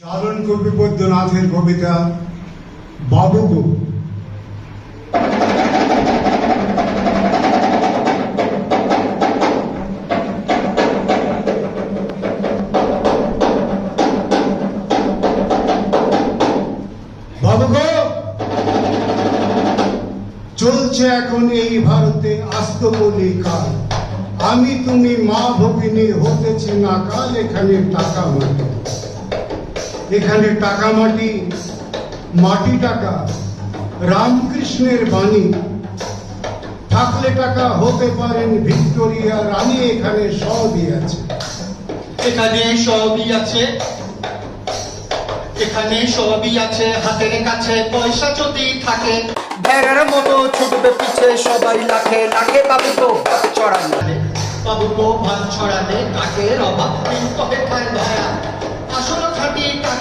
চারণ কবি বৈদ্যনাথের কবিতা, বাবুগো। বাবুগো, চলছে এখন এই ভারতে আস্তবলি কাল আমি তুমি মা ভগিনী হতেছি না কাল এখানে টাকা মাটি এখানে টাকা মাটি মাটি টাকা রামকৃষ্ণের বাণী। থাকলে টাকা হতে পারেন ভিক্টোরিয়া রানী এখানে সবই আছে। এখানে সবই আছে। এখানে সবই আছে হাতের কাছে পয়সা যদি থাকে। ভেড়ার মতো ছুটবে পিছে সবাই লাখে লাখে পাবে তো চড়ালে বাবু তো ভাত ছড়ালে কাকের অভাব তবে খায়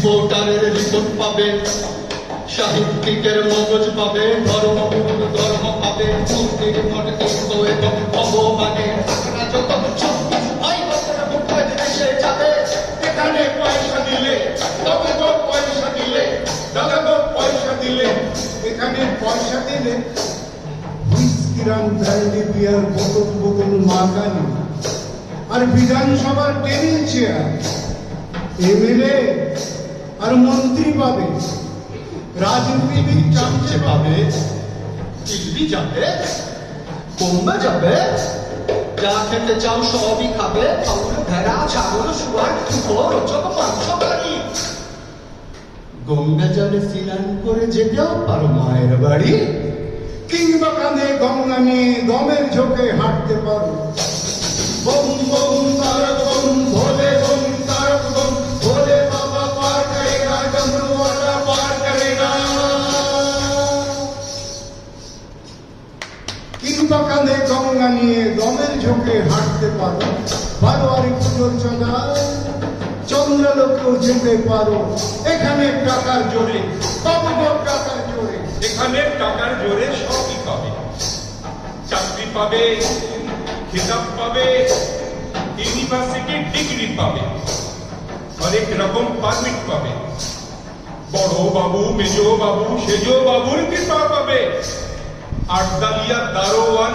রিপোর্টারের রিপোর্ট পাবে সাহিত্যিকের মগজ পাবে, ধর্ম ধর্ম পাবে পয়সা দিলে এখানে পয়সা দিলে বোতল মার্কানি। আর বিধানসভার টেবিল চেয়ার, এমএলএ আর মন্ত্রী পাবে। রাজনীতিবিদ চামচে পাবে দিল্লি যাবে, বোম্বে যাবে, যা খেতে চাও সবই খাবে ভেড়া, ছাগল শুয়ার বাড়ি গঙ্গা জলে স্নান করে যেতেও পারো মায়ের বাড়ি। কিংবা কাঁধে গঙ্গা নিয়ে গমের ঝোঁকে হাঁটতে পারো। বম বম তারক হাঁটতে পারো। বারোয়ারি পুজোর চলায় চন্দ্রলোকেও যেতে পারো। এখানে টাকার জোরে টাকার জোরে। এখানে টাকার জোরে সবই পাবে। চাকরি পাবে খেতাব পাবে ইউনিভার্সিটি ডিগ্রি পাবে। অনেক রকম পারমিট পাবে। বড় বাবু, মেজ বাবু, সেজ বাবুর কৃপা পাবে। আটদালিয়া দারোয়ান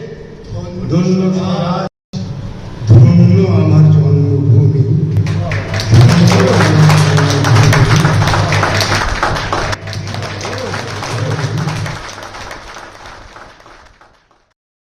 ধন্য স্বরাজ